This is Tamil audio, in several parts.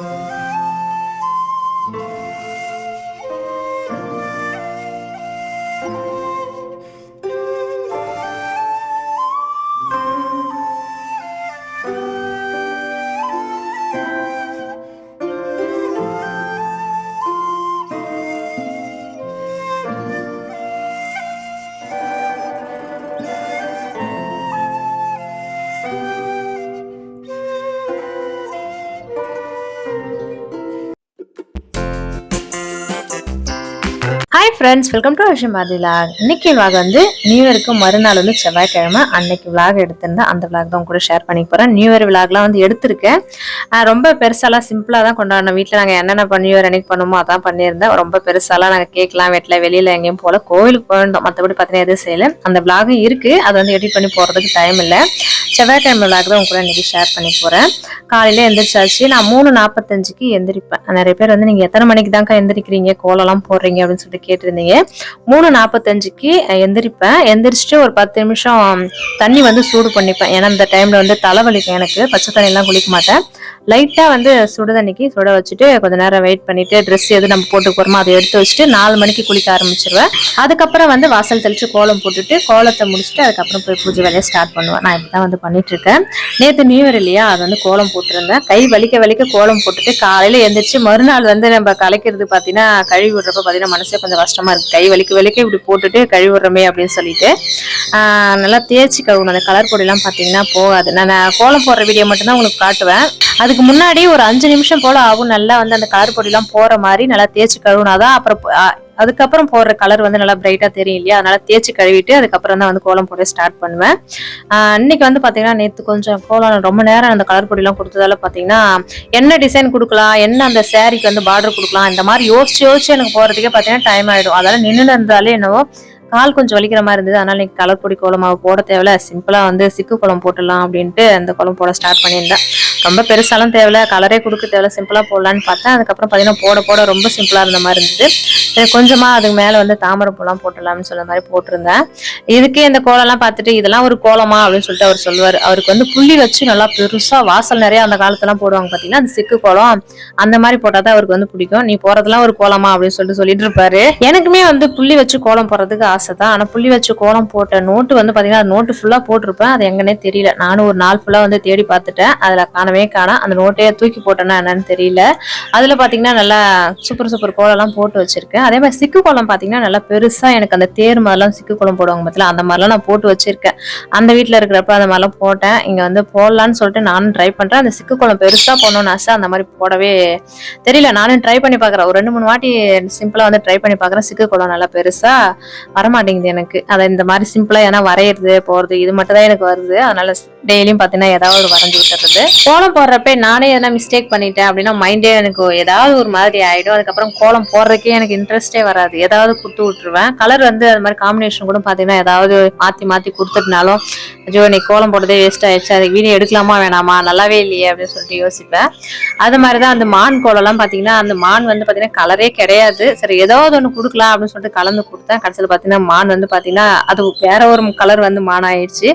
Música hi friends welcome to விஷயம் விலாக் இன்னைக்கு விலாக் வந்து நியூ இயருக்கு மறுநாள் வந்து செவ்வாய்க்கிழமை. அன்னைக்கு விலாக் எடுத்திருந்தேன் அந்த விலாக் தான் கூட ஷேர் பண்ணி போகிறேன் நியூ இயர் விலாக்லாம் வந்து எடுத்திருக்கேன். ரொம்ப பெருசாலாம் சிம்பிளாக தான் கொண்டாடணும் வீட்டில் நாங்கள் என்னென்ன நியூ இயர் அன்னைக்கு பண்ணுமோ அதான் பண்ணியிருந்தேன். ரொம்ப பெருசாலாம் நாங்கள் கேட்கலாம் வெட்டில் வெளியில் எங்கேயும் போகல. கோவிலுக்கு போயிருந்தோம். மற்றபடி பார்த்தீங்கன்னா எதுவும் செய்யலை. அந்த விலாகும் இருக்குது அதை வந்து எடிட் பண்ணி போகிறதுக்கு டைம் இல்லை. செவ்வாய்க்கிழமை விளாக் தான் உங்க கூட இன்னைக்கு ஷேர் பண்ணி போகிறேன் காலையில் எந்திரிச்சாச்சு. நான் மூணு நாற்பத்தஞ்சுக்கு எந்திரிப்பேன். நிறைய பேர் வந்து நீங்கள் எத்தனை மணிக்கு தான்க்கா எந்திரிக்கிறீங்க? கோலம்லாம் போடுறீங்க? அப்படின்னு சொல்லிட்டு கேட்டிருந்தீங்க. மூணு நாற்பத்தஞ்சுக்கு எந்திரிப்பேன். எந்திரிச்சிட்டு ஒரு பத்து நிமிஷம் தண்ணி வந்து சூடு பண்ணிப்பேன். ஏன்னா இந்த டைமில் வந்து தலைவலிக்கும் எனக்கு பச்சை தண்ணியெல்லாம் குளிக்க மாட்டேன். லைட்டாக வந்து சுடுதண்ணிக்கு சுட வச்சுட்டு கொஞ்ச நேரம் வெயிட் பண்ணிட்டு ட்ரெஸ் எது நம்ம போட்டு போகிறோமோ அதை எடுத்து வச்சுட்டு நாலு மணிக்கு குளிக்க ஆரம்பிச்சிருவேன். அதுக்கப்புறம் வந்து வாசல் தெளிச்சு கோலம் போட்டுட்டு கோலத்தை முடிச்சுட்டு அதுக்கப்புறம் போய் பூஜை வேலையை ஸ்டார்ட் பண்ணுவேன். நான் இப்படி தான் வந்து பண்ணிட்டு இருக்கேன். நேற்று நியூ இயர் இல்லையா? அது வந்து கோலம் போட்டிருந்தேன். கை வலிக்க வலிக்க கோலம் போட்டுட்டு காலையில் எழுந்திரிச்சு மறுநாள் வந்து நம்ம கலைக்கிறது பார்த்தீங்கன்னா கழுவி விடுறப்ப பார்த்தீங்கன்னா மனசே கொஞ்சம் கஷ்டமா இருக்கு. கை வலிக்க வலிக்க இப்படி போட்டுட்டு கழுவி விடுறோமே அப்படின்னு சொல்லிட்டு நல்லா தேய்ச்சி கழுவணும். அந்த கலர் பொடிலாம் பார்த்தீங்கன்னா போகாது. நான் கோலம் போடுற வீடியோ மட்டும்தான் உங்களுக்கு காட்டுவேன். அது அதுக்கு முன்னாடி ஒரு அஞ்சு நிமிஷம் போல ஆகும். நல்லா வந்து அந்த கலர் பொடிலாம் போற மாதிரி நல்லா தேய்ச்சி கழுவுனாதான் அப்புறம் அதுக்கப்புறம் போடுற கலர் வந்து நல்லா பிரைட்டா தெரியும் இல்லையா? அதனால தேய்ச்சி கழுவிட்டு அதுக்கப்புறம் தான் வந்து கோலம் போட ஸ்டார்ட் பண்ணுவேன். அன்னைக்கு வந்து பாத்தீங்கன்னா நேற்று கொஞ்சம் கோலம் ரொம்ப நேரம் அந்த கலர் பொடிலாம் கொடுத்ததால பாத்தீங்கன்னா என்ன டிசைன் கொடுக்கலாம் என்ன அந்த சாரிக்கு வந்து பார்டர் கொடுக்கலாம் இந்த மாதிரி யோசிச்சு யோசிச்சு எனக்கு போறதுக்கே பாத்தீங்கன்னா டைம் ஆயிடும். அதனால் நின்று இருந்தாலே என்னவோ கால் கொஞ்சம் வலிக்கிற மாதிரி இருந்தது. அதனால இன்னைக்கு கலர் பொடி கோலமாவு போட தேவையில்ல. சிம்பிளா வந்து சிக்கு கோலம் போட்டுடலாம் அப்படின்ட்டு அந்த கோலம் போட ஸ்டார்ட் பண்ணியிருந்தேன். ரொம்ப பெருசாலாம் தேவையில்ல கலரே கொடுக்க தேவையில்ல சிம்பிளாக போடலான்னு பார்த்தேன். அதுக்கப்புறம் பார்த்தீங்கன்னா போட போட ரொம்ப சிம்பிளாக இருந்த மாதிரி இருந்தது. கொஞ்சமாக அதுக்கு மேலே வந்து தாமரை பூலாம் போட்டுடலாம்னு சொன்ன மாதிரி போட்டிருந்தேன். இதுக்கே இந்த கோலம்லாம் பார்த்துட்டு இதெல்லாம் ஒரு கோலமா அப்படின்னு சொல்லிட்டு அவர் சொல்லுவார். அவருக்கு வந்து புள்ளி வச்சு நல்லா பெருசாக வாசல் நிறைய அந்த காலத்துலாம் போடுவாங்க பார்த்தீங்கன்னா அந்த சிக்கு கோலம் அந்த மாதிரி போட்டால் தான் அவருக்கு வந்து பிடிக்கும். நீ போகிறதுலாம் ஒரு கோலமா அப்படின்னு சொல்லிட்டு சொல்லிட்டு இருப்பாரு. எனக்குமே வந்து புள்ளி வச்சு கோலம் போடுறதுக்கு ஆசை தான். ஆனால் புள்ளி வச்சு கோலம் போட்ட நோட்டு வந்து பார்த்தீங்கன்னா நோட்டு ஃபுல்லாக போட்டிருப்பேன். அது எங்கன்னே தெரியல. நானும் ஒரு நாள் ஃபுல்லாக வந்து தேடி பார்த்துட்டேன். அதில் காணவே காணோம் அந்த நோட்டையே தூக்கி போட்டேன்னா என்னன்னு தெரியல. அதில் பார்த்தீங்கன்னா நல்லா சூப்பர் சூப்பர் கோலம்லாம் போட்டு வச்சிருக்கேன். அதே மாதிரி சிக்கு கோலம் பார்த்தீங்கன்னா நல்லா பெருசாக எனக்கு அந்த தேர் மாதிரிலாம் சிக்கு கோலம் போடுவாங்க பார்த்தீங்களா அந்த மாதிரிலாம் நான் போட்டு வச்சிருக்கேன். அந்த வீட்டில் இருக்கிறப்ப அந்த மாதிரிலாம் போட்டேன். இங்கே வந்து போடலான்னு சொல்லிட்டு நானும் ட்ரை பண்ணுறேன் அந்த சிக்கு கோலம் பெருசாக போடணும்னு ஆசை. அந்த மாதிரி போடவே தெரியல. நானும் ட்ரை பண்ணி பார்க்குறேன் ஒரு ரெண்டு மூணு வாட்டி சிம்பிளாக வந்து ட்ரை பண்ணி பார்க்குறேன் சிக்கு கோலம் நல்லா பெருசாக வரமாட்டேங்குது எனக்கு. அதை இந்த மாதிரி சிம்பிளாக ஏன்னா வரையிறது போகிறது இது மட்டும் தான் எனக்கு வருது. அதனால டெய்லியும் பார்த்தீங்கன்னா ஏதாவது ஒரு வரைஞ்சி விட்டுறது. கோலம் கோலம் போடுறப்ப நானே எதனா மிஸ்டேக் பண்ணிட்டேன் அப்படின்னா மைண்டே எனக்கு ஏதாவது ஒரு மாதிரி ஆகிடும் அதுக்கப்புறம் கோலம் போடுறதுக்கே எனக்கு இன்ட்ரெஸ்டே வராது. ஏதாவது கொடுத்து விட்டுருவேன். கலர் வந்து அது மாதிரி காம்பினேஷன் கூட பார்த்தீங்கன்னா ஏதாவது மாற்றி மாற்றி கொடுத்துட்டுனாலும் ஐயோ இன்னைக்கு கோலம் போடுறதே வேஸ்ட் ஆயிடுச்சு. அது வீடியோ எடுக்கலாமா வேணாமா? நல்லாவே இல்லையே அப்படின்னு சொல்லிட்டு யோசிப்பேன். அது மாதிரி தான் அந்த மான் கோலம்லாம் பார்த்தீங்கன்னா அந்த மான் வந்து பார்த்தீங்கன்னா கலரே கிடையாது. சரி ஏதாவது ஒன்று கொடுக்கலாம் அப்படின்னு சொல்லிட்டு கலந்து கொடுத்தேன். கடைசியில் பார்த்தீங்கன்னா மான் வந்து பார்த்தீங்கன்னா அது வேற ஒரு கலர் வந்து மான் ஆயிடுச்சு.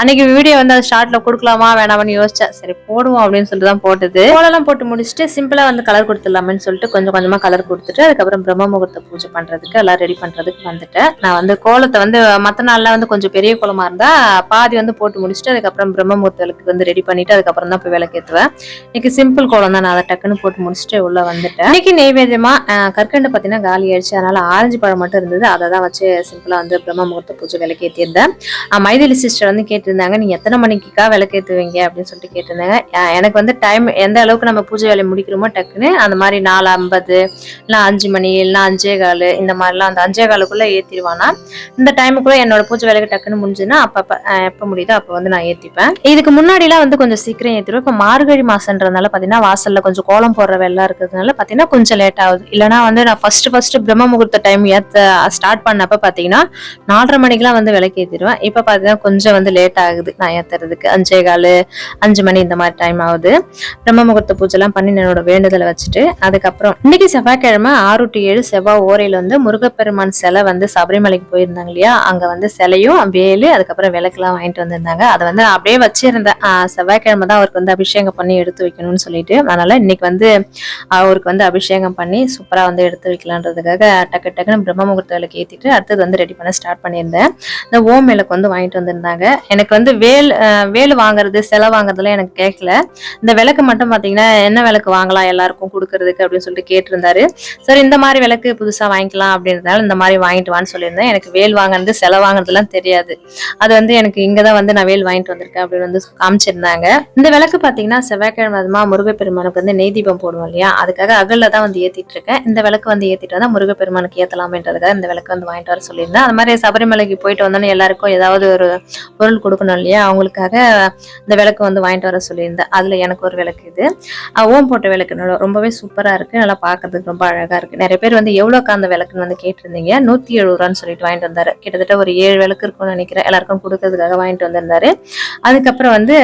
அன்னைக்கு வீடியோ வந்து அது ஷார்ட்ல கொடுக்கலாமா வேணாமான்னு யோசிச்சேன். சரி போடுவோம். அப்படின்னு சொல்லிட்டு தான் போட்டது. கோலம்லாம் போட்டு முடிச்சுட்டு சிம்பிளா வந்து கலர் கொடுத்துடலாமேன்னு சொல்லிட்டு கொஞ்சம் கொஞ்சமா கலர் கொடுத்துட்டு அதுக்கப்புறம் பிரம்ம முகூர்த்த பூஜை பண்றதுக்கு எல்லாம் ரெடி பண்றதுக்கு வந்துட்டேன். நான் வந்து கோலத்தை வந்து மற்ற நாள்ல வந்து கொஞ்சம் பெரிய கோலமாக இருந்தா பாதி வந்து போட்டு முடிச்சுட்டு அதுக்கப்புறம் பிரம்ம முகூர்த்தலுக்கு வந்து ரெடி பண்ணிட்டு அதுக்கப்புறம் தான் போய் விளக்கேத்துவேன். இன்னைக்கு சிம்பிள் கோலம் தான். நான் அதை டக்குன்னு போட்டு முடிச்சுட்டு உள்ள வந்துட்டேன். இன்னைக்கு நெய்வேத்தியமா கற்கண்டு பார்த்தீங்கன்னா காலி ஆயிடுச்சு. அதனால ஆரஞ்சு பழம் மட்டும் இருந்தது. அதை தான் வச்சு சிம்பிளா வந்து பிரம்ம முகூர்த்த பூஜை விளக்கேற்றியிருந்தேன் மைதிலி சிஸ்டர் வந்து கேட்டிருந்தாங்க நீங்க எத்தனை மணிக்குக்கா விளக்கேத்துவீங்க? அப்படின்னு சொல்லிட்டு கேட்டிருந்தாங்க. எனக்கு வந்து டைம் எந்த அளவுக்கு நம்ம பூஜை வேலையை முடிக்கிறோமோ டக்குன்னு அந்த மாதிரி நாலு ஐம்பது இல்லை அஞ்சு மணி இல்லைன்னா அஞ்சே கால் இந்த மாதிரிலாம் அந்த அஞ்சே காலுக்குள்ளே ஏற்றிடுவானா இந்த டைமுக்குள்ள என்னோட பூஜை வேலைக்கு டக்குன்னு முடிஞ்சுன்னா அப்போ எப்போ முடியுதோ அப்போ வந்து நான் ஏற்றிப்பேன் இதுக்கு முன்னாடிலாம் வந்து கொஞ்சம் சீக்கிரம் ஏற்றிடுவேன் இப்போ மார்கழி மாசன்றதுனால பார்த்தீங்கன்னா வாசலில் கொஞ்சம் கோலம் போடுற வெள்ளம் இருக்கிறதுனால பார்த்தீங்கன்னா கொஞ்சம் லேட் ஆகுது. இல்லைன்னா வந்து நான் ஃபர்ஸ்ட் ஃபர்ஸ்ட் பிரம்ம முகூர்த்த டைம் ஏற்ற ஸ்டார்ட் பண்ணப்போ பார்த்தீங்கன்னா நாலரை மணிக்கெலாம் வந்து விளக்கு ஏற்றிடுவேன் இப்போ பார்த்தீங்கன்னா கொஞ்சம் வந்து லேட் ஆகுது நான் ஏற்றுறதுக்கு அஞ்சே கால் அஞ்சு மணி இந்த மாதிரி டைம் ஆகுது. பிரம்ம முகூர்த்த பூஜைலாம் பண்ணி என்னோட வேண்டுதலை வச்சுட்டு அதுக்கப்புறம் இன்னைக்கு செவ்வாய்க்கிழமை ஆறு டு ஏழு செவ்வாய் ஓரையில் வந்து முருகப்பெருமான் சிலை வந்து சபரிமலைக்கு போயிருந்தாங்க இல்லையா? அங்கே வந்து சிலையும் வேலு அதுக்கப்புறம் விளக்குலாம் வாங்கிட்டு வந்திருந்தாங்க. அதை வந்து அப்படியே வச்சிருந்தேன். செவ்வாய்க்கிழமை தான் அவருக்கு வந்து அபிஷேகம் பண்ணி எடுத்து வைக்கணும்னு சொல்லிட்டு அதனால இன்னைக்கு வந்து அவருக்கு வந்து அபிஷேகம் பண்ணி சூப்பராக வந்து எடுத்து வைக்கலான்றதுக்காக டக்கு டக்குன்னு பிரம்ம முகூர்த்த விளக்கு ஏற்றிட்டு அடுத்தது வந்து ரெடி பண்ண ஸ்டார்ட் பண்ணியிருந்தேன். இந்த ஓம் விளக்கு வந்து வாங்கிட்டு வந்திருந்தாங்க. எனக்கு வந்து வேல் வேல் வாங்குறது சிலை வாங்குறதுலாம் எனக்கு கேட்கல. இந்த விளக்கு மட்டும் பாத்தீங்கன்னா என்ன விளக்கு வாங்கலாம் எல்லாருக்கும் கொடுக்கறதுக்கு அப்படின்னு சொல்லிட்டு கேட்டிருந்தாரு. சரி இந்த மாதிரி விளக்கு புதுசா வாங்கிக்கலாம் அப்படின்றதால இந்த மாதிரி வாங்கிட்டு வான்னு சொல்லியிருந்தேன். எனக்கு வேல் வாங்குறது செலை வாங்குறதுலாம் தெரியாது. அது வந்து எனக்கு இங்கதான் வந்து நான் வேல் வாங்கிட்டு வந்திருக்கேன் அப்படின்னு வந்து காமிச்சிருந்தாங்க. இந்த விளக்கு பாத்தீங்கன்னா செவ்வாய்க்கிழமை அதுமா முருகப்பெருமானுக்கு வந்து நெய் தீபம் போடுவோம் இல்லையா? அதுக்காக அகல்ல தான் வந்து ஏத்திட்டு இருக்கேன். இந்த விளக்கு வந்து ஏத்திட்டு வந்தா முருகப்பெருமானுக்கு ஏத்தலாமேன்றதுக்காக இந்த விளக்கு வந்து வாங்கிட்டு வர சொல்லியிருந்தேன். அந்த மாதிரி சபரிமலைக்கு போயிட்டு வந்தோன்னே எல்லாருக்கும் ஏதாவது ஒரு பொருள் கொடுக்கணும் இல்லையா? அவங்களுக்காக இந்த விளக்கு வந்து வாங்கிட்டு வர சொல்லியிருந்தேன். அதில் எனக்கு ஒரு விளக்கு இது. ஓம் போட்ட விளக்கு நல்லா ரொம்பவே சூப்பராக இருக்குது நல்லா பார்க்கறதுக்கு ரொம்ப அழகாக இருக்குது நிறைய பேர் வந்து எவ்வளோக்கா அந்த விளக்குன்னு வந்து கேட்டிருந்தீங்க. நூற்றி எழுபது ரூபான்னு சொல்லிட்டு வாங்கிட்டு வந்தார். கிட்டத்தட்ட ஒரு ஏழு விளக்கு இருக்கும்னு நினைக்கிறேன். எல்லாருக்கும் கொடுக்கறதுக்காக வாங்கிட்டு வந்திருந்தாரு. அதுக்கப்புறம் வந்து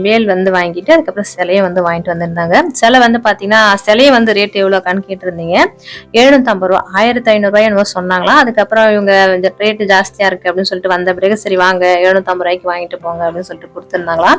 வேல் வந்து வாங்கிட்டு அதுக்கப்புறம் சிலையை வந்து வாங்கிட்டு வந்திருந்தாங்க. சிலை வந்து பார்த்தீங்கன்னா சிலையை வந்து ரேட் எவ்வளோக்கான்னு கேட்டிருந்தீங்க. எழுநூத்தம்பது ரூபா ஆயிரத்தி ஐநூறுரூவா என்னவோ சொன்னாங்களா? அதுக்கப்புறம் இவங்க இந்த ரேட்டு ஜாஸ்தியாக இருக்குது அப்படின்னு சொல்லிட்டு வந்த பிறகு சரி வாங்க எழுநூத்தம்பது ரூபாய்க்கு வாங்கிட்டு போங்க அப்படின்னு சொல்லிட்டு கொடுத்துருந்தாங்களா?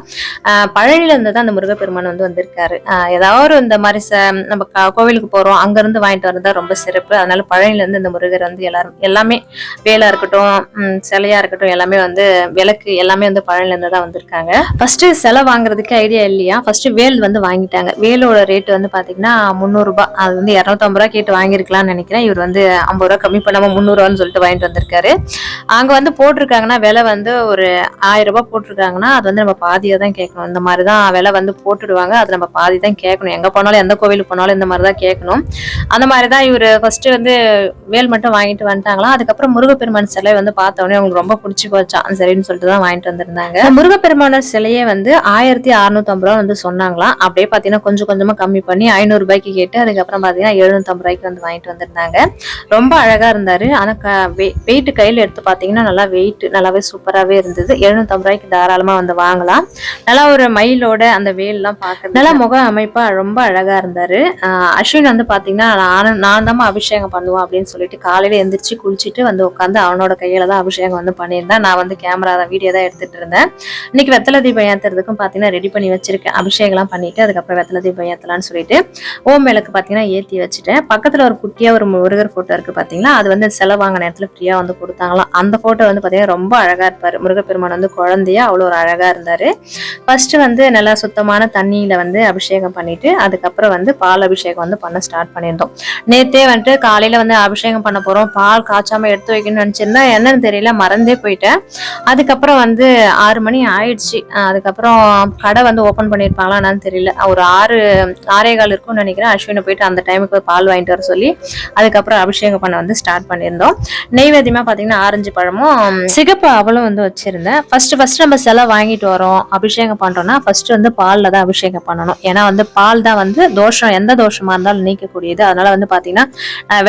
பழனியிலேருந்து தான் அந்த முருகப்பெருமான் வந்து வந்திருக்காரு. ஏதாவது இந்த மாதிரி ச- நம்ம க- கோவிலுக்கு போகிறோம் அங்கேருந்து வாங்கிட்டு வரதா ரொம்ப சிறப்பு. அதனால பழனியிலேருந்து இந்த முருகர் வந்து எல்லாரும் எல்லாமே வேலாக இருக்கட்டும் சிலையாக இருக்கட்டும் எல்லாமே வந்து விளக்கு எல்லாமே வந்து பழனிலேருந்து தான் வந்திருக்காங்க. ஃபஸ்ட்டு சிலை வாங்குறதுக்கு ஐடியா இல்லையா? ஃபர்ஸ்ட் வேல் வந்து வாங்கிட்டாங்க. வேலோட ரேட் வந்து பாத்தீங்கன்னா முந்நூறுரூபா அது வந்து இரநூத்தம்பது ரூபா கேட்டு வாங்கியிருக்கலாம்னு நினைக்கிறேன். இவர் வந்து ஐம்பது ரூபா கம்மி பண்ணாம முந்நூறுவான்னு சொல்லிட்டு வாங்கிட்டு வந்திருக்காரு. அங்க வந்து போட்டிருக்காங்கன்னா விலை வந்து ஒரு ஆயிரம் ரூபாய் போட்டிருக்காங்கன்னா அது வந்து நம்ம பாதியா தான் கேட்கணும். இந்த மாதிரி தான் விலை வந்து போட்டுடுவாங்க. அது நம்ம பாதி தான் கேட்கணும். எங்க போனாலும் எந்த கோவிலுக்கு போனாலும் இந்த மாதிரி தான் கேட்கணும். அந்த மாதிரி தான் இவர் ஃபர்ஸ்ட் வந்து வேல் மட்டும் வாங்கிட்டு வந்துட்டாங்களா அதுக்கப்புறம் முருகப்பெருமான் சிலை வந்து பார்த்தோன்னே அவங்களுக்கு ரொம்ப பிடிச்சி போச்சான் சரின்னு சொல்லிட்டு தான் வாங்கிட்டு வந்திருந்தாங்க. முருகப்பெருமான முருகப்பெருமானர் சிலையே வந்து ஆயிரத்தி அறுநூத்தம்பது ரூபா வந்து சொன்னாங்களாம். அப்படியே பார்த்தீங்கன்னா கொஞ்சம் கொஞ்சமா கம்மி பண்ணி ஐநூறு ரூபாய்க்கு கேட்டு அதுக்கப்புறம் பார்த்தீங்கன்னா எழுநூத்தம்பது ரூபாய்க்கு வந்து வாங்கிட்டு வந்திருந்தாங்க. ரொம்ப அழகா இருந்தாரு. ஆனா வெயிட் கையில எடுத்து பார்த்தீங்கன்னா நல்லா வெயிட் நல்லாவே சூப்பராகவே இருந்தது. எழுநூத்தம்பது ரூபாய்க்கு தாராளமா வந்து வாங்கலாம். நல்லா ஒரு மயிலோட அந்த வேல்லாம் பார்க்க நல்லா முக அமைப்பா ரொம்ப அழகா இருந்தாரு. அஸ்வின் வந்து பாத்தீங்கன்னா நான் நான் தான் அபிஷேகம் பண்ணுவேன் அப்படின்னு சொல்லிட்டு காலையில எந்திரிச்சு குளிச்சுட்டு வந்து உட்காந்து அவனோட கையில தான் அபிஷேகம் வந்து பண்ணியிருந்தேன். நான் வந்து கேமரா வீடியோ தான் எடுத்துட்டு இருந்தேன். இன்னைக்கு வெத்தலை தீபம் ஏத்துறதுக்கும் பார்த்தீங்கன்னா ரெடி பண்ணி வச்சிருக்கேன். அபிஷேகம்லாம் பண்ணிட்டு அதுக்கப்புறம் வெத்தலை தீபம் ஏற்றலாம்னு சொல்லிட்டு ஓம் விளக்கு பார்த்தீங்கன்னா ஏற்றி வச்சுட்டேன். பக்கத்தில் ஒரு குட்டியாக ஒரு முருகர் ஃபோட்டோ இருக்குது பார்த்தீங்கன்னா அது வந்து செலவாங்க நேரத்தில் ஃப்ரீயாக வந்து கொடுத்தாங்களாம். அந்த ஃபோட்டோ வந்து பார்த்தீங்கன்னா ரொம்ப அழகாக இருப்பார். முருகப்பெருமான் வந்து குழந்தையா அவ்வளோ ஒரு அழகாக இருந்தார். ஃபர்ஸ்ட் வந்து நல்லா சுத்தமான தண்ணியில் வந்து அபிஷேகம் பண்ணிட்டு அதுக்கப்புறம் வந்து பால் அபிஷேகம் வந்து பண்ண ஸ்டார்ட் பண்ணியிருந்தோம். நேத்தே வந்துட்டு காலையில் வந்து அபிஷேகம் பண்ண போகிறோம் பால் காய்ச்சாமல் எடுத்து வைக்கணும்னு நினச்சிருந்தா என்னன்னு தெரியல மறந்தே போயிட்டேன். அதுக்கப்புறம் வந்து ஆறு மணி ஆயிடுச்சு. அதுக்கு அதுக்கப்புறம் கடை வந்து ஓப்பன் பண்ணியிருப்பாங்களா என்னன்னு தெரியல. ஒரு ஆறு ஆறே கால் இருக்கும்னு நினைக்கிறேன். அஸ்வினை போயிட்டு அந்த டைமுக்கு பால் வாங்கிட்டு வர சொல்லி அதுக்கப்புறம் அபிஷேகம் பண்ண வந்து ஸ்டார்ட் பண்ணியிருந்தோம். நெய்வேத்தியமாக பார்த்தீங்கன்னா ஆரஞ்சு பழமும் சிகப்பு அவளும் வந்து வச்சுருந்தேன். ஃபர்ஸ்ட் ஃபர்ஸ்ட் நம்ம சிலை வாங்கிட்டு வரோம் அபிஷேகம் பண்ணுறோன்னா ஃபர்ஸ்ட் வந்து பால்ல தான் அபிஷேகம் பண்ணணும். ஏன்னா வந்து பால் தான் வந்து தோஷம் எந்த தோஷமாக இருந்தாலும் நீக்கக்கூடியது. அதனால வந்து பார்த்தீங்கன்னா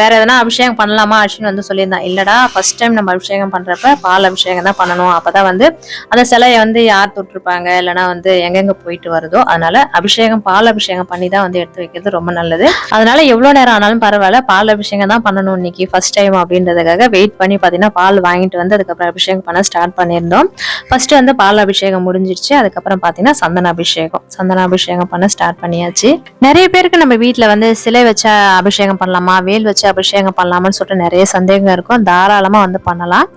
வேற எதனா அபிஷேகம் பண்ணலாமா அஸ்வின் வந்து சொல்லியிருந்தான். இல்லடா ஃபர்ஸ்ட் டைம் நம்ம அபிஷேகம் பண்ணுறப்ப பால் அபிஷேகம் தான் பண்ணணும். அப்பதான் வந்து அந்த சிலையை வந்து யார் தொட்டிருப்பாங்க? இல்லைன்னா வந்து எங்கெங்க போயிட்டு வருதோ அதனால அபிஷேகம் பால் அபிஷேகம் பண்ணி தான் வந்து எடுத்து வைக்கிறது ரொம்ப நல்லது. அதனால எவ்வளவு நேரம் ஆனாலும் பரவாயில்ல பால் அபிஷேகம் தான் பண்ணணும் இன்னைக்கு ஃபர்ஸ்ட் டைம் அப்படின்றதுக்காக வெயிட் பண்ணி பார்த்தீங்கன்னா பால் வாங்கிட்டு வந்து அதுக்கப்புறம் அபிஷேகம் பண்ண ஸ்டார்ட் பண்ணியிருந்தோம். ஃபர்ஸ்ட் வந்து பால் அபிஷேகம் முடிஞ்சிருச்சு அதுக்கப்புறம் பார்த்தீங்கன்னா சந்தன அபிஷேகம். சந்தன அபிஷேகம் பண்ண ஸ்டார்ட் பண்ணியாச்சு. நிறைய பேருக்கு நம்ம வீட்டில் வந்து சிலை வச்ச அபிஷேகம் பண்ணலாமா வேல் வச்சு அபிஷேகம் பண்ணலாமான்னு சொல்லிட்டு நிறைய சந்தேகம் இருக்கும். தாராளமாக வந்து பண்ணலாம்.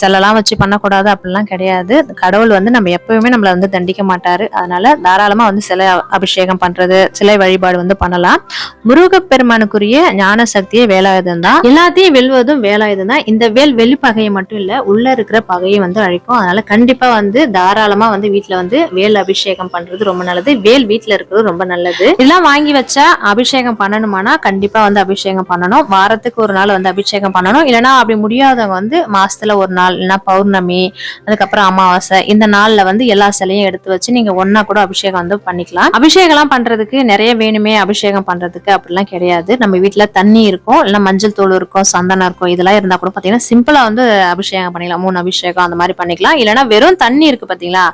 சிலைலாம் வச்சு பண்ணக்கூடாது அப்படிலாம் கிடையாது. கடவுள் வந்து நம்ம எப்பவுமே நம்மளை வந்து தண்டிக்க மாட்டாரு. அதனால தாராளமா வந்து சிலை அபிஷேகம் பண்றது சிலை வழிபாடு வந்து பண்ணலாம். முருகப்பெருமானுக்குரிய ஞான சக்தியே வேலாயுதம் தான். எல்லாத்தையும் வெல்வதும் வேலாயுதம் தான். இந்த வேல் வெளி பகையை மட்டும் இல்ல உள்ள இருக்கிற பகையை வந்து அழிக்கும். அதனால கண்டிப்பா வந்து தாராளமா வந்து வீட்டுல வந்து வேல் அபிஷேகம் பண்றது ரொம்ப நல்லது. வேல் வீட்டுல இருக்கிறது ரொம்ப நல்லது. இதெல்லாம் வாங்கி வச்சா அபிஷேகம் பண்ணணுமானா கண்டிப்பா வந்து அபிஷேகம் பண்ணணும். வாரத்துக்கு ஒரு நாள் வந்து அபிஷேகம் பண்ணணும். இல்லைன்னா அப்படி முடியாதவங்க வந்து மாசத்துல ஒரு நாள் இல்லைன்னா பௌர்ணமி அதுக்கப்புறம் அமாவாசை இந்த நாள்ல வந்து எல்லா அதுலயும் எடுத்து வச்சு நீங்க ஒன்னா கூட அபிஷேகம் வந்து பண்ணிக்கலாம். அபிஷேகம்லாம் பண்றதுக்கு நிறைய வேணுமே அபிஷேகம் பண்றதுக்கு அப்படிலாம் கிடையாது. நம்ம வீட்டுல தண்ணி இருக்கும் இல்ல மஞ்சள் தூள் இருக்கும் சந்தனம் இருக்கும் இதெல்லாம் இருந்தா கூட பாத்தீங்கன்னா சிம்பிளா வந்து அபிஷேகம் பண்ணிக்கலாம். மூணு அபிஷேகம் அந்த மாதிரி பண்ணிக்கலாம். இல்லைன்னா வெறும் தண்ணி இருக்கு பாத்தீங்களா?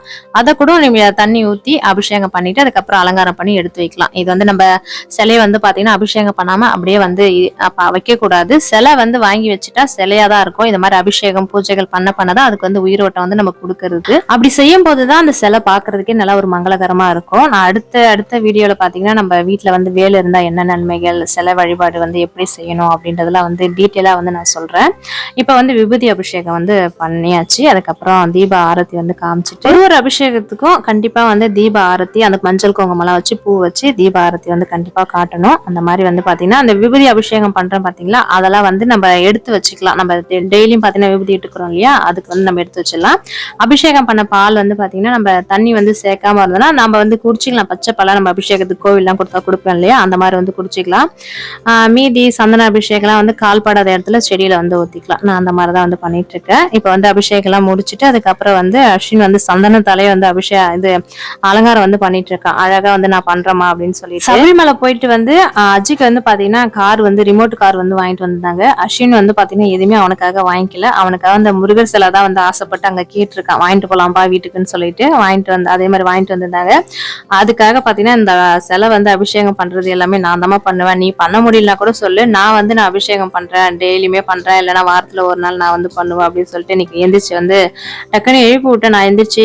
அதை கூட நீங்க தண்ணி ஊத்தி அபிஷேகம் பண்ணிட்டு அதுக்கப்புறம் அலங்காரம் பண்ணி எடுத்து வைக்கலாம். இது வந்து நம்ம சிலையை வந்து பாத்தீங்கன்னா அபிஷேகம் பண்ணாம அப்படியே வந்து வைக்க கூடாது வைக்கக்கூடாது. சிலை வந்து வாங்கி வச்சுட்டா சிலையா தான் இருக்கும். இந்த மாதிரி அபிஷேகம் பூஜைகள் பண்ண பண்ணதான் அதுக்கு வந்து உயிரோட்டம் வந்து நம்ம கொடுக்கறது. அப்படி செய்யும் போது தான் அந்த சிலை பார்க்கறதுக்கே நல்லா ஒரு மங்களகரமா இருக்கும். நான் அடுத்த அடுத்த வீடியோவில் பார்த்தீங்கன்னா நம்ம வீட்டில் வந்து வேலை இருந்தால் என்ன நன்மைகள் சிலை வழிபாடு வந்து எப்படி செய்யணும் அப்படின்றதெல்லாம் வந்து டீட்டெயிலாக வந்து நான் சொல்கிறேன் இப்போ வந்து விபூதி அபிஷேகம் வந்து பண்ணியாச்சு. அதுக்கப்புறம் தீப ஆரத்தி வந்து காமிச்சிட்டு ஒரு அபிஷேகத்துக்கும் கண்டிப்பாக வந்து தீப ஆரத்தி அந்த மஞ்சள் குங்குமம்லாம் வச்சு பூ வச்சு தீப ஆரத்தி வந்து கண்டிப்பாக காட்டணும். அந்த மாதிரி வந்து பாத்தீங்கன்னா அந்த விபூதி அபிஷேகம் பண்ணுறோம் பாத்தீங்களா அதெல்லாம் வந்து நம்ம எடுத்து வச்சுக்கலாம். நம்ம டெய்லியும் பாத்தீங்கன்னா விபூதி இட்டுக்கிறோம் இல்லையா அதுக்கு வந்து நம்ம எடுத்து வச்சிடலாம். அபிஷேகம் பண்ண பால் வந்து பாத்தீங்கன்னா நம்ம தண்ணி வந்து சேர்க்காம இருந்தோம்னா நம்ம வந்து குடிச்சிக்கலாம். பச்சை பழம் நம்ம அபிஷேகத்துக்கு கோவில்லாம் கொடுத்தா கொடுப்போம் இல்லையா? அந்த மாதிரி வந்து குடிச்சிக்கலாம். ஆஹ் மீதி சந்தன அபிஷேகம்லாம் வந்து கால்படாத இடத்துல செடியில வந்து ஊத்திக்கலாம். நான் அந்த மாதிரி தான் வந்து பண்ணிட்டு இருக்கேன் இப்போ வந்து அபிஷேகம்லாம் முடிச்சுட்டு அதுக்கப்புறம் வந்து அஸ்வின் வந்து சந்தன தலையை வந்து அபிஷேகம் இது அலங்காரம் வந்து பண்ணிட்டு இருக்கான் அழகா வந்து நான் பண்றேமா அப்படின்னு சொல்லி சபரிமலை போயிட்டு வந்து அஜிக்கு வந்து பாத்தீங்கன்னா கார் வந்து ரிமோட் கார் வந்து வாங்கிட்டு வந்தாங்க அஸ்வின் வந்து பாத்தீங்கன்னா எதுவுமே அவனுக்காக வாங்கிக்கல. அவனுக்காக அந்த முருகர் சிலை தான் வந்து ஆசைப்பட்டு அங்க கேட்டிருக்கான். வாங்கிட்டு போலாம்பா வீட்டுக்குன்னு சொல்லிட்டு வாங்கிட்டு வந்து அதே மாதிரி வாங்கிட்டு வந்திருந்தாங்க. அதுக்காக பாத்தீங்கன்னா இந்த சிலை வந்து அபிஷேகம் பண்றது எல்லாமே நான் தான் பண்ணுவேன். நீ பண்ண முடியலனா கூட சொல்லு. நான் வந்து நான் அபிஷேகம் பண்றேன். டெய்லியுமே பண்றேன். இல்லைன்னா வாரத்தில் ஒரு நாள் நான் வந்து பண்ணுவேன் அப்படின்னு சொல்லிட்டு இன்னைக்கு எந்திரிச்சு வந்து டக்குன்னு எழுப்பி விட்டேன் நான் எந்திரிச்சு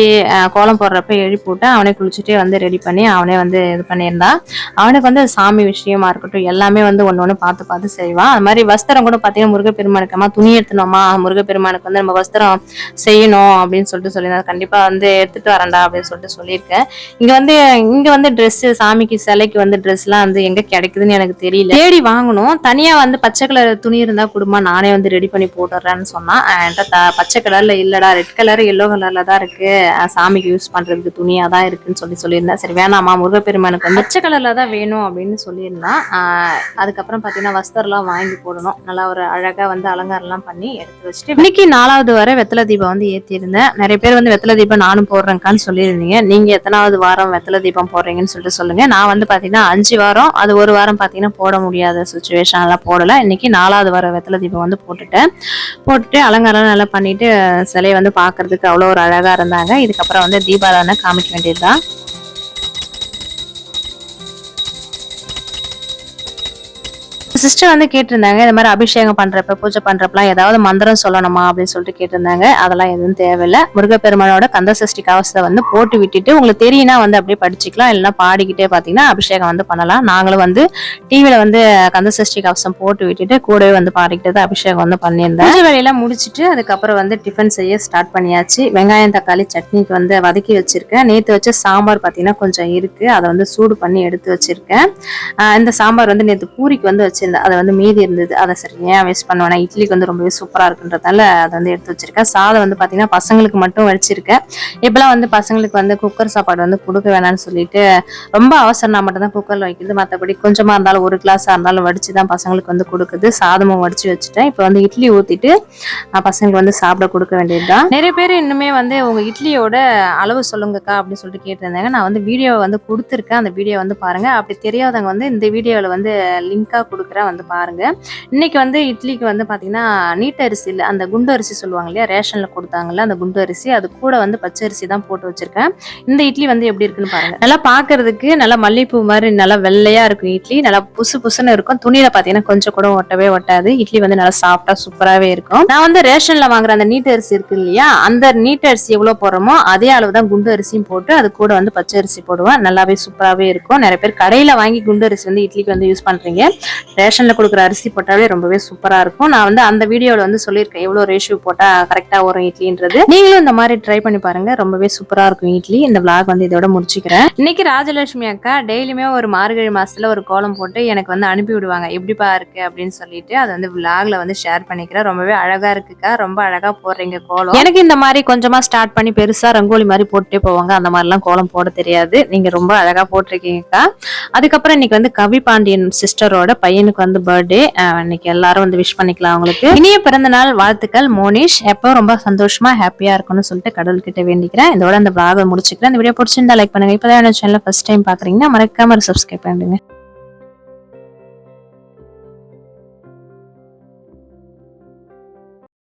கோலம் போடுறப்ப எழுப்பி விட்டேன் அவனே குளிச்சுட்டே வந்து ரெடி பண்ணி அவனே வந்து இது பண்ணியிருந்தான் அவனுக்கு வந்து சாமி விஷயமா இருக்கட்டும் எல்லாமே வந்து ஒன்று ஒன்று பார்த்து பார்த்து செய்வான். அது மாதிரி வஸ்திரம் கூட பார்த்தீங்கன்னா முருகப்பெருமானுக்கு துணி எடுத்துனோமா முருகப்பெருமானுக்கு வந்து நம்ம வஸ்திரம் செய்யணும் அப்படின்னு சொல்லிட்டு சொல்லியிருந்தேன் கண்டிப்பாக வந்து எடுத்துட்டு வேண்டாம் அப்படின்னு சொல்லிட்டு சொல்லியிருக்கேன். இங்க வந்து இங்க வந்து ட்ரெஸ்ஸு சாமிக்கு சிலைக்கு வந்து ட்ரெஸ்லாம் வந்து எங்க கிடைக்குதுன்னு எனக்கு தெரியல. தேடி வாங்கணும். தனியா வந்து பச்சை கலர் துணி இருந்தா கொடுமா நானே வந்து ரெடி பண்ணி போட்டுறேன்னு சொன்னா என்கிட்ட பச்சை கலர்ல இல்லடா ரெட் கலர் எல்லோ கலர்ல தான் இருக்கு. சாமிக்கு யூஸ் பண்றதுக்கு துணியா தான் இருக்குன்னு சொல்லி சொல்லியிருந்தேன். சரி வேணாமா முருகப்பெருமானுக்கு வந்து பச்சை கலர்ல தான் வேணும் அப்படின்னு சொல்லியிருந்தான் அதுக்கப்புறம் பாத்தீங்கன்னா வஸ்திரம்லாம் வாங்கி போடணும். நல்லா ஒரு அழகா வந்து அலங்காரம்லாம் பண்ணி எடுத்து வச்சுட்டு இன்னைக்கு நாலாவது வரை வெத்தலை தீபம் வந்து ஏற்றிருந்தேன் நிறைய பேர் வந்து வெத்தலை தீபம் நானும் போடுறேங்கான்னு சொல்லியிருந்தீங்க. நீங்க எத்தனாவது வாரம் வெத்தலை தீபம் போடுறீங்கன்னு சொல்லிட்டு சொல்லுங்க. நான் வந்து பாத்தீங்கன்னா அஞ்சு வாரம் அது ஒரு வாரம் பாத்தீங்கன்னா போட முடியாத சுச்சுவேஷன் எல்லாம் போடல. இன்னைக்கு நாலாவது வாரம் வெத்தலை தீபம் வந்து போட்டுட்டேன். போட்டுட்டு அலங்காரம் நல்லா பண்ணிட்டு சிலையை வந்து பார்க்குறதுக்கு அவ்வளோ ஒரு அழகா இருந்தாங்க. இதுக்கப்புறம் வந்து தீபாராதனை காமிக்க வேண்டியதுதான். சிஸ்டர் வந்து கேட்டிருந்தாங்க இந்த மாதிரி அபிஷேகம் பண்றப்ப பூஜை பண்றப்பலாம் ஏதாவது மந்திரம் சொல்லணுமா அப்படின்னு சொல்லிட்டு கேட்டிருந்தாங்க. அதெல்லாம் எதுவும் தேவையில்ல. முருகப்பெருமானோட கந்த சஷ்டி கவசத்தை வந்து போட்டு விட்டுட்டு உங்களுக்கு தெரியும்னா வந்து அப்படியே படிச்சுக்கலாம். இல்லைன்னா பாடிக்கிட்டே பார்த்தீங்கன்னா அபிஷேகம் வந்து பண்ணலாம். நாங்களும் வந்து டிவியில வந்து கந்த சஷ்டி கவசம் போட்டு விட்டுட்டு கூடவே வந்து பாடிக்கிட்டு தான் அபிஷேகம் வந்து பண்ணியிருந்தேன். பூஜை வேலையெல்லாம் முடிச்சுட்டு அதுக்கப்புறம் வந்து டிஃபன் செய்ய ஸ்டார்ட் பண்ணியாச்சு. வெங்காயம் தக்காளி சட்னிக்கு வந்து வதக்கி வச்சிருக்கேன். நேற்று வச்ச சாம்பார் பார்த்தீங்கன்னா கொஞ்சம் இருக்கு. அதை வந்து சூடு பண்ணி எடுத்து வச்சிருக்கேன். இந்த சாம்பார் வந்து நேற்று பூரிக்கு வந்து வச்சு வச்சிருந்தேன் அதை வந்து மீதி இருந்தது. அதை சரி ஏன் வேஸ்ட் பண்ணுவேன் இட்லிக்கு வந்து ரொம்பவே சூப்பராக இருக்குன்றதால அதை வந்து எடுத்து வச்சிருக்கேன். சாதம் வந்து பார்த்தீங்கன்னா பசங்களுக்கு மட்டும் வச்சிருக்கேன். இப்போலாம் வந்து பசங்களுக்கு வந்து குக்கர் சாப்பாடு வந்து கொடுக்க வேணாம்னு சொல்லிட்டு ரொம்ப அவசரம்னா மட்டும் தான் குக்கரில் வைக்கிறது. மற்றபடி கொஞ்சமாக இருந்தாலும் ஒரு கிளாஸாக இருந்தாலும் வடித்து தான் பசங்களுக்கு வந்து கொடுக்குது. சாதமும் வடித்து வச்சுட்டேன். இப்போ வந்து இட்லி ஊற்றிட்டு பசங்களுக்கு வந்து சாப்பிட கொடுக்க வேண்டியது தான் நிறைய பேர் இன்னுமே வந்து உங்கள் இட்லியோட அளவு சொல்லுங்கக்கா அப்படின்னு சொல்லிட்டு கேட்டிருந்தாங்க. நான் வந்து வீடியோ வந்து கொடுத்துருக்கேன். அந்த வீடியோ வந்து பாருங்கள் அப்படி தெரியாதவங்க வந்து இந்த வீடியோவில் வந்து லிங்காக கொடுக்குறேன் வந்து பாருங்க. இன்னைக்கு வந்து இட்லிக்கு வந்து பார்த்தீங்கன்னா நீட்ட அரிசி இல்லை அந்த குண்டு அரிசி சொல்லுவாங்க இல்லையா ரேஷனில் கொடுத்தாங்கல்ல அந்த குண்டு அரிசி அது கூட வந்து பச்சை அரிசி தான் போட்டு வச்சிருக்கேன். இந்த இட்லி வந்து எப்படி இருக்குன்னு பாருங்க. நல்லா பார்க்கிறதுக்கு நல்லா மல்லிப்பூ மாதிரி நல்லா வெள்ளையா இருக்கும் இட்லி நல்லா புசு புசுன்னு இருக்கும். துணியில பார்த்தீங்கன்னா கொஞ்சம் கூட ஒட்டவே ஒட்டாது. இட்லி வந்து நல்லா சாஃப்டாக சூப்பராகவே இருக்கும். நான் வந்து ரேஷனில் வாங்குற அந்த நீட்ட அரிசி இருக்கு இல்லையா அந்த நீட்ட அரிசி எவ்வளோ போடுறோமோ அதே அளவு தான் குண்டு அரிசியும் போட்டு அது கூட வந்து பச்சை அரிசி போடுவேன். நல்லாவே சூப்பராகவே இருக்கும். நிறைய பேர் கடையில் வாங்கி குண்டு அரிசி வந்து இட்லிக்கு வந்து யூஸ் பண்ணுறீங்க ரேஷனில் கொடுக்குற அரிசி போட்டாலே ரொம்பவே சூப்பராக இருக்கும். நான் வந்து அந்த வீடியோவில் வந்து சொல்லியிருக்கேன் எவ்வளோ ரேஷியோ போட்டால் கரெக்டாக வரும் இட்லின்றது. நீங்களும் இந்த மாதிரி ட்ரை பண்ணி பாருங்க ரொம்பவே சூப்பராக இருக்கும் இட்லி. இந்த விளாக் வந்து இதோட முடிச்சுக்கிறேன். இன்னைக்கு ராஜலட்சுமி அக்கா டெய்லியுமே ஒரு மார்கழி மாசத்துல ஒரு கோலம் போட்டு எனக்கு வந்து அனுப்பி விடுவாங்க. எப்படிப்பா இருக்கு அப்படின்னு சொல்லிட்டு அதை வந்து விளாகில் வந்து ஷேர் பண்ணிக்கிறேன். ரொம்பவே அழகா இருக்குக்கா. ரொம்ப அழகா போடுறீங்க கோலம். எனக்கு இந்த மாதிரி கொஞ்சமா ஸ்டார்ட் பண்ணி பெருசா ரங்கோலி மாதிரி போட்டுட்டே போவாங்க. அந்த மாதிரிலாம் கோலம் போட தெரியாது. நீங்க ரொம்ப அழகா போட்டிருக்கீங்கக்கா. அதுக்கப்புறம் இன்னைக்கு வந்து கவி பாண்டியன் சிஸ்டரோட பையனுக்கு வந்து பர்த்டே இன்னைக்கு எல்லாரும் வந்து விஷ் பண்ணிக்கலாம் அவங்களுக்கு. இனிய பிறந்த நாள் வாழ்த்துக்கள் மோனிஷ். எப்போ ரொம்ப சந்தோஷமா ஹாப்பியா இருக்கணும்னு சொல்லிட்டு கடவுள் கிட்ட வேண்டிக்கிறேன். இதோட அந்த பிளாக முடிச்சுக்கிறேன். இந்த வீடியோ பிடிச்சிருந்தா லைக் பண்ணுங்க. இப்பதான் சேனல் ஃபர்ஸ்ட் டைம் பாக்குறீங்கன்னா மறக்காம சப்ஸ்கிரைப் பண்ணுங்க